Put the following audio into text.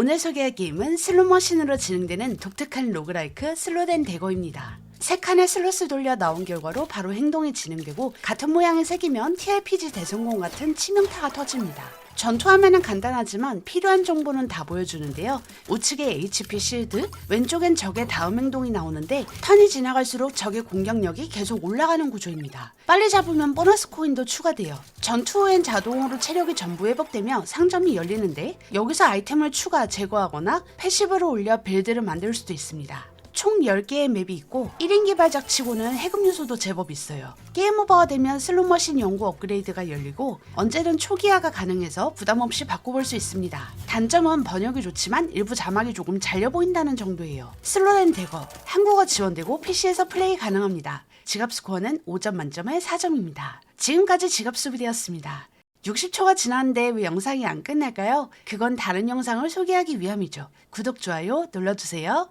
오늘 소개할 게임은 슬롯머신으로 진행되는 독특한 로그라이크 슬롯앤 대거입니다. 세 칸의 슬롯을 돌려 나온 결과로 바로 행동이 진행되고 같은 모양의 색이면 TRPG 대성공 같은 치명타가 터집니다. 전투화면은 간단하지만 필요한 정보는 다 보여주는데요. 우측에 HP 실드, 왼쪽엔 적의 다음 행동이 나오는데 턴이 지나갈수록 적의 공격력이 계속 올라가는 구조입니다. 빨리 잡으면 보너스 코인도 추가돼요. 전투 후엔 자동으로 체력이 전부 회복되며 상점이 열리는데 여기서 아이템을 추가, 제거하거나 패시브로 올려 빌드를 만들 수도 있습니다. 총 10개의 맵이 있고 1인 개발작 치고는 해금 요소도 제법 있어요. 게임 오버가 되면 슬롯머신 연구 업그레이드가 열리고 언제든 초기화가 가능해서 부담 없이 바꿔볼 수 있습니다. 단점은 번역이 좋지만 일부 자막이 조금 잘려 보인다는 정도예요. 슬롯앤 대거, 한국어 지원되고 PC에서 플레이 가능합니다. 지갑 스코어는 5점 만점에 4점입니다. 지금까지 지갑 수비되었습니다. 60초가 지났는데 왜 영상이 안 끝날까요? 그건 다른 영상을 소개하기 위함이죠. 구독, 좋아요 눌러주세요.